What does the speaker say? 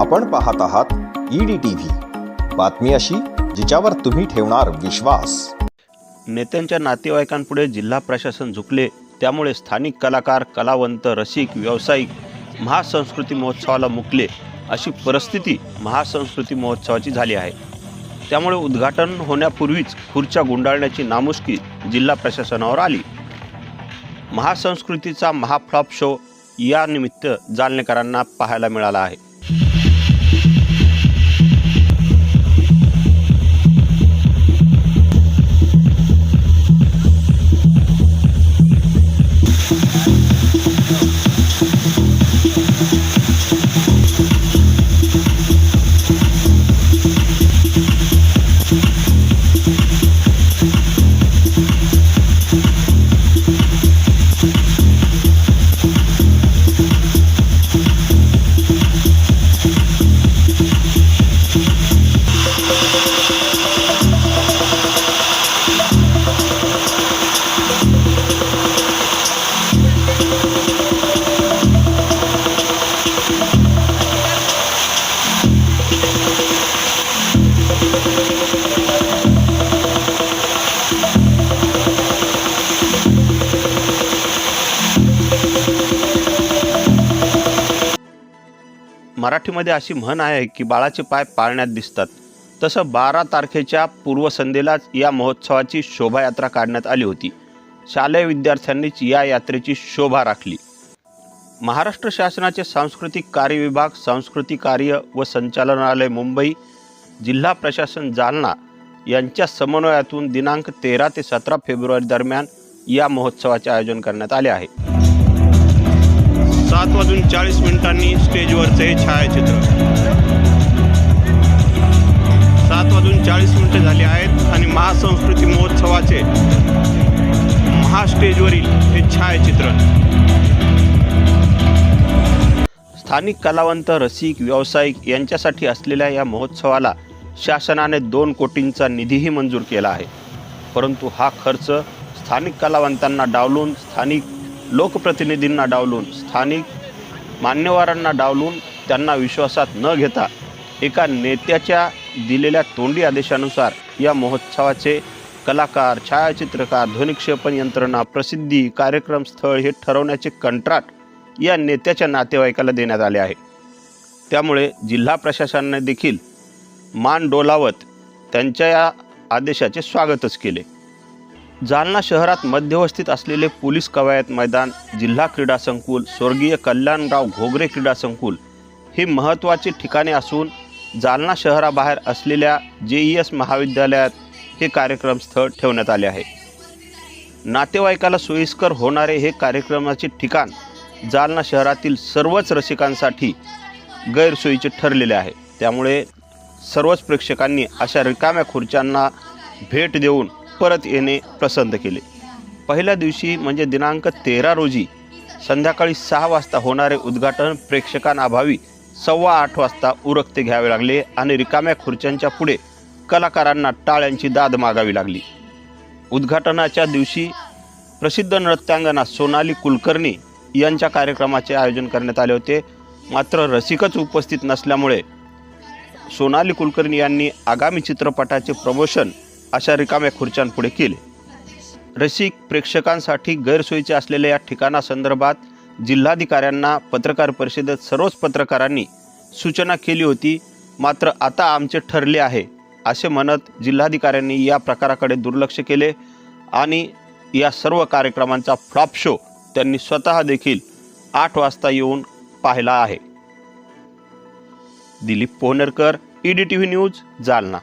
आपण पाहत आहात ईडी टीव्ही बातमी अशी जिच्यावर तुम्ही ठेवणार विश्वास. नेत्यांच्या नातेवाईकांपुढे जिल्हा प्रशासन झुकले त्यामुळे स्थानिक कलाकार कलावंत रसिक व्यावसायिक महासंस्कृती महोत्सवाला मुकले अशी परिस्थिती महासंस्कृती महोत्सवाची झाली आहे. त्यामुळे उद्घाटन होण्यापूर्वीच खुर्च्या गुंडाळण्याची नामुष्की जिल्हा प्रशासनावर आली. महासंस्कृतीचा महाफ्लॉप शो यानिमित्त जालनेकरांना पाहायला मिळाला आहे. मराठीमध्ये अशी म्हण आहे की बाळाचे पाय पाळण्यात दिसतात. तसं बारा तारखेच्या पूर्वसंध्येलाच या महोत्सवाची शोभायात्रा काढण्यात आली होती. शालेय विद्यार्थ्यांनीच या यात्रेची शोभा राखली. महाराष्ट्र शासनाचे सांस्कृतिक कार्य विभाग सांस्कृतिक कार्य व संचालनालय मुंबई जिल्हा प्रशासन जालना यांच्या समन्वयातून दिनांक तेरा ते सतरा फेब्रुवारी दरम्यान या महोत्सवाचे आयोजन करण्यात आले आहे. सात वाजून चाळीस मिनिटांनी स्टेजवरचे हे छायाचित्र. सात वाजून चाळीस मिनिटे झाली आहेत आणि महासंस्कृती महोत्सवाचे महास्टेजवरील हे छायाचित्र. स्थानिक कलावंत रसिक व्यावसायिक यांच्यासाठी असलेल्या या महोत्सवाला शासनाने दोन कोटींचा निधीही मंजूर केला आहे. परंतु हा खर्च स्थानिक कलावंतांना डावलून स्थानिक लोकप्रतिनिधींना डावलून स्थानिक मान्यवरांना डावलून त्यांना विश्वासात न घेता एका नेत्याच्या दिलेल्या तोंडी आदेशानुसार या महोत्सवाचे कलाकार छायाचित्रकार ध्वनिक्षेपण यंत्रणा प्रसिद्धी कार्यक्रम स्थळ हे ठरवण्याचे कंत्राट या नेत्याच्या नातेवाईकाला देण्यात आले आहे. त्यामुळे जिल्हा प्रशासनाने देखील मान डोलावत त्यांच्या या आदेशाचे स्वागतच केले. जालना शहरात मध्यवस्थित असलेले पोलीस कवायत मैदान जिल्हा क्रीडा संकुल स्वर्गीय कल्याणराव घोगरे क्रीडा संकुल हे महत्त्वाचे ठिकाणे असून जालना शहराबाहेर असलेल्या जे ई एस महाविद्यालयात हे कार्यक्रम स्थळ ठेवण्यात आले आहे. नातेवाईकाला सोयीस्कर होणारे हे कार्यक्रमाचे ठिकाण जालना शहरातील सर्वच रसिकांसाठी गैरसोयीचे ठरलेले आहे. त्यामुळे सर्वच प्रेक्षकांनी अशा रिकाम्या खुर्च्यांना भेट देऊन परत येणे पसंत केले. पहिल्या दिवशी म्हणजे दिनांक तेरा रोजी संध्याकाळी सहा वाजता होणारे उद्घाटन प्रेक्षकांअभावी सव्वा आठ वाजता उरकते घ्यावे लागले आणि रिकाम्या खुर्च्यांच्या पुढे कलाकारांना टाळ्यांची दाद मागावी लागली. उद्घाटनाच्या दिवशी प्रसिद्ध नृत्यांगना सोनाली कुलकर्णी यांच्या कार्यक्रमाचे आयोजन करण्यात आले होते. मात्र रसिकच उपस्थित नसल्यामुळे सोनाली कुलकर्णी यांनी आगामी चित्रपटाचे प्रमोशन अशा रिकाम्या खुर्च्यांपुढे केले. रसिक प्रेक्षकांसाठी गैरसोयीचे असलेल्या या ठिकाणासंदर्भात जिल्हाधिकाऱ्यांना पत्रकार परिषदेत सर्वच पत्रकारांनी सूचना केली होती मात्र आता आमचे ठरले आहे असे म्हणत जिल्हाधिकाऱ्यांनी या प्रकाराकडे दुर्लक्ष केले आणि या सर्व कार्यक्रमांचा फ्लॉप शो त्यांनी स्वतः देखील आठ वाजता येऊन पाहिला आहे. Dilip Pohnarkar E D T V news Jalna.